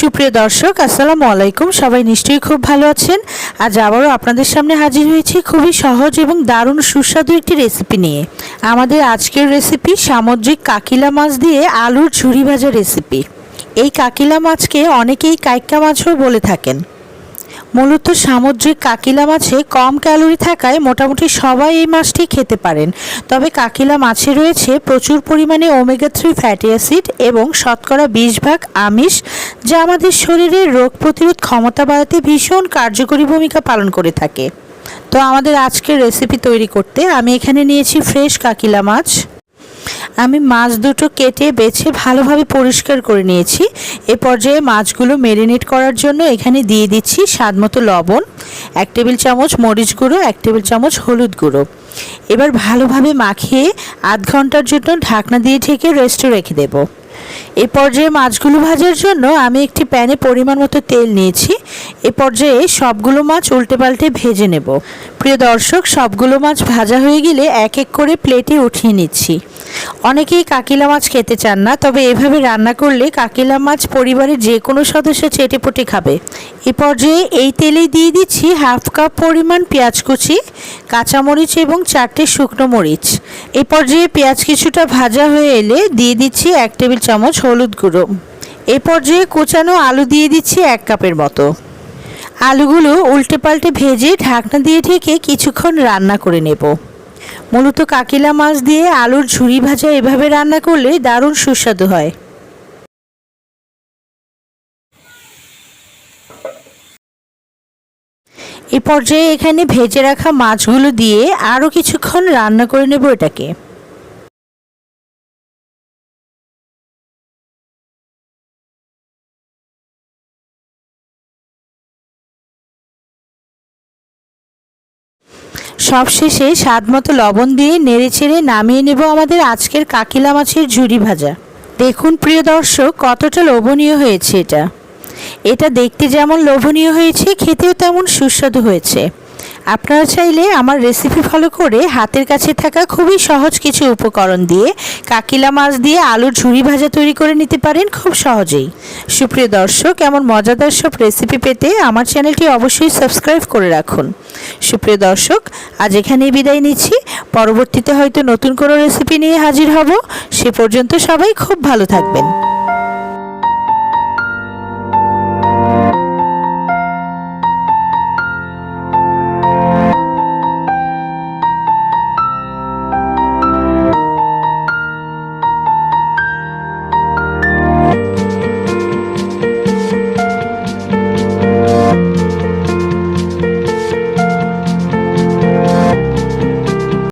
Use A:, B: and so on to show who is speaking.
A: সুপ্রিয় দর্শক, আসসালামু আলাইকুম। সবাই নিশ্চয়ই খুব ভালো আছেন। আজ আবারও আপনাদের সামনে হাজির হয়েছি খুবই সহজ এবং দারুণ সুস্বাদু একটি রেসিপি নিয়ে। আমাদের আজকের রেসিপি সামুদ্রিক কাকিলা মাছ দিয়ে আলুর ঝুরি ভাজা রেসিপি এই কাকিলা মাছকে অনেকেই কাইকা মাছও বলে থাকেন। মূলত সামুদ্রিক কাকিলা মাছে কম ক্যালোরি থাকায় মোটামুটি সবাই এই মাছটি খেতে পারেন। তবে কাকিলা মাছে রয়েছে প্রচুর পরিমাণে ওমেগা থ্রি ফ্যাটি অ্যাসিড এবং শতকরা বিশ ভাগ আমিষ, যা আমাদের শরীরের রোগ প্রতিরোধ ক্ষমতা বাড়াতে ভীষণ কার্যকরী ভূমিকা পালন করে থাকে। তো আমাদের আজকের রেসিপি তৈরি করতে আমি এখানে নিয়েছি ফ্রেশ কাকিলা মাছ। আমি মাছ দুটো কেটে বেছে ভালোভাবে পরিষ্কার করে নিয়েছি। এ পর্যায়ে মাছগুলো মেরিনেট করার জন্য এখানে দিয়ে দিচ্ছি স্বাদমতো লবণ, এক টেবিল চামচ মরিচ গুঁড়ো, এক টেবিল চামচ হলুদ গুঁড়ো। এবার ভালোভাবে মাখিয়ে আধ ঘণ্টার জন্য ঢাকনা দিয়ে ঢেকে রেস্টে রেখে দেবো। এ পর্যায়ে মাছগুলো ভাজার জন্য আমি একটি প্যানে পরিমাণ মতো তেল নিয়েছি। এ পর্যায়ে সবগুলো মাছ উল্টে পাল্টে ভেজে নেব। প্রিয় দর্শক, সবগুলো মাছ ভাজা হয়ে গেলে এক এক করে প্লেটে উঠিয়ে নিচ্ছি। অনেকেই কাকিলা মাছ খেতে চান না, তবে এভাবে রান্না করলে কাকিলা মাছ পরিবারের যে কোনো সদস্য চেটেপুটে খাবে। এ পর্যায়ে এই তেলেই দিয়ে দিচ্ছি হাফ কাপ পরিমাণ পেঁয়াজ কুচি, কাঁচামরিচ এবং চারটে শুকনো মরিচ। এ পর্যায়ে পেঁয়াজ কিছুটা ভাজা হয়ে এলে দিয়ে দিচ্ছি এক টেবিল চামচ হলুদ গুঁড়ো। এ পর্যায়ে কোচানো আলু দিয়ে দিচ্ছি এক কাপের মতো। আলুগুলো উল্টে পাল্টে ভেজে ঢাকনা দিয়ে ঢেকে কিছুক্ষণ রান্না করে নেব। মূলত কাকিলা মাছ দিয়ে আলুর ঝুড়ি ভাজা এভাবে রান্না করলে দারুণ সুস্বাদু হয়। এ পর্যায়ে এখানে ভেজে রাখা মাছগুলো দিয়ে আরও কিছুক্ষণ রান্না করে নেব এটাকে। সবশেষে স্বাদ মতো লবণ দিয়ে নেড়ে ছেড়ে নামিয়ে নেব আমাদের আজকের কাকিলা মাছের ঝুড়ি ভাজা। দেখুন প্রিয় দর্শক, কতটা লোভনীয় হয়েছে এটা। এটা দেখতে যেমন লোভনীয় হয়েছে, খেতেও তেমন সুস্বাদু হয়েছে। আপনারা চাইলে আমার রেসিপি ফলো করে হাতের কাছে থাকা খুবই সহজ কিছু উপকরণ দিয়ে কাকিলা মাছ দিয়ে আলুর ঝুরি ভাজা তৈরি করে নিতে পারেন খুব সহজেই। সুপ্রিয় দর্শক, এমন মজাদার সব রেসিপি পেতে আমার চ্যানেলটি অবশ্যই সাবস্ক্রাইব করে রাখুন। সুপ্রিয় দর্শক, আজ এখানেই বিদায় নিচ্ছি। পরবর্তীতে হয়তো নতুন কোনো রেসিপি নিয়ে হাজির হব। সে পর্যন্ত সবাই খুব ভালো থাকবেন।